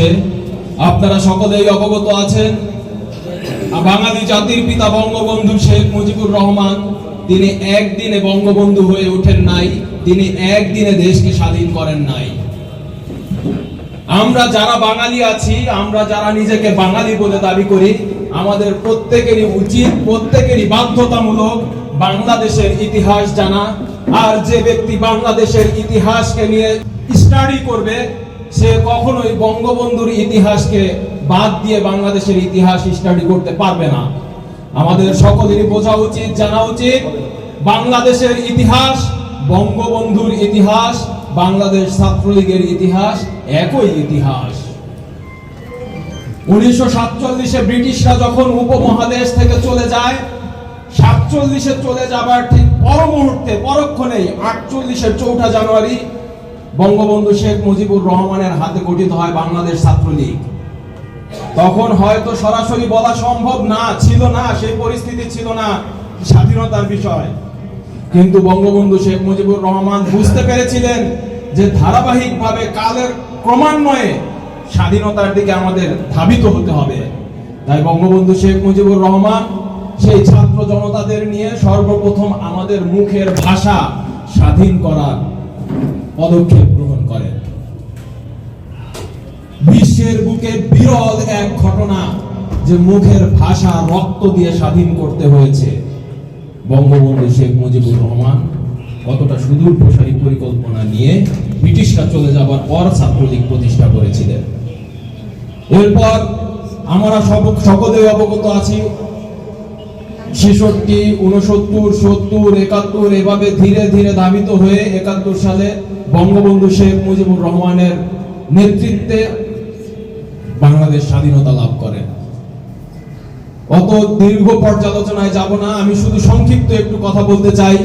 আসছে আপনারা সকলেই অবগত আছেন। বাঙালি জাতির পিতা বঙ্গবন্ধু শেখ মুজিবুর রহমান, তিনি একদিনে বঙ্গবন্ধু হয়ে ওঠেন নাই, তিনি একদিনে দেশকে স্বাধীন করেন নাই। আমরা যারা বাঙালি আছি, আমরা যারা নিজেকে বাঙালি বলে দাবি করি, আমাদের প্রত্যেকেরই উচিত, প্রত্যেকেরই বাধ্যতামূলক বাংলাদেশের ইতিহাস জানা। আর যে ব্যক্তি বাংলাদেশের ইতিহাসকে নিয়ে স্টাডি করবে সে কখনোই বঙ্গবন্ধুর ইতিহাসকে বাদ দিয়ে বাংলাদেশের ইতিহাস স্টাডি করতে পারবে না। আমাদের সকলেরই বোঝা উচিত, জানা উচিত, বাংলাদেশের ইতিহাস, বঙ্গবন্ধুর ইতিহাস, বাংলাদেশ ছাত্রলীগের ইতিহাস একই ইতিহাস। উনিশশো সাতচল্লিশে ব্রিটিশরা যখন উপমহাদেশ থেকে চলে যায়, সাতচল্লিশে চলে যাবার ঠিক পর মুহূর্তে, পরক্ষণেই আটচল্লিশের চৌঠা জানুয়ারি বঙ্গবন্ধু শেখ মুজিবুর রহমানের হাতে গঠিত হয় বাংলাদেশ ছাত্রলীগ। তখন হয়তো সরাসরি বলা সম্ভব না, ছিল না, সেই পরিস্থিতি ছিল না স্বাধীনতার বিষয়। কিন্তু বঙ্গবন্ধু শেখ মুজিবুর রহমান বুঝতে পেরেছিলেন যে ধারাবাহিকভাবে কালের ক্রমান্বয়ে স্বাধীনতার দিকে আমাদের ধাবিত হতে হবে। তাই বঙ্গবন্ধু শেখ মুজিবুর রহমান সেই ছাত্র জনতাদের নিয়ে সর্বপ্রথম আমাদের মুখের ভাষা স্বাধীন করার পদক্ষেপ গ্রহণ করেন। বিশ্বের বুকে বিরল এক ঘটনা যে মুখের ভাষা রক্ত দিয়ে স্বাধীন করতে হয়েছে। বঙ্গবন্ধু শেখ মুজিবুর রহমান কতটা সুদূর প্রসারী পরিকল্পনা নিয়ে ব্রিটিশরা চলে যাবার পর ছাত্রলীগ প্রতিষ্ঠা করেছিলেন। এরপর আমরা সকলেই অবগত আছি ছেষট্টি উনসত্তর সত্তর, একাত্তর, এভাবে ধীরে ধীরে ধাবিত হয়ে একাত্তর সালে বঙ্গবন্ধু শেখ মুজিবুর রহমানের নেতৃত্বে বাংলাদেশ স্বাধীনতা লাভ করে অত দীর্ঘ পর্যালোচনায় যাব না, আমি শুধু সংক্ষিপ্ত একটু কথা বলতে চাই।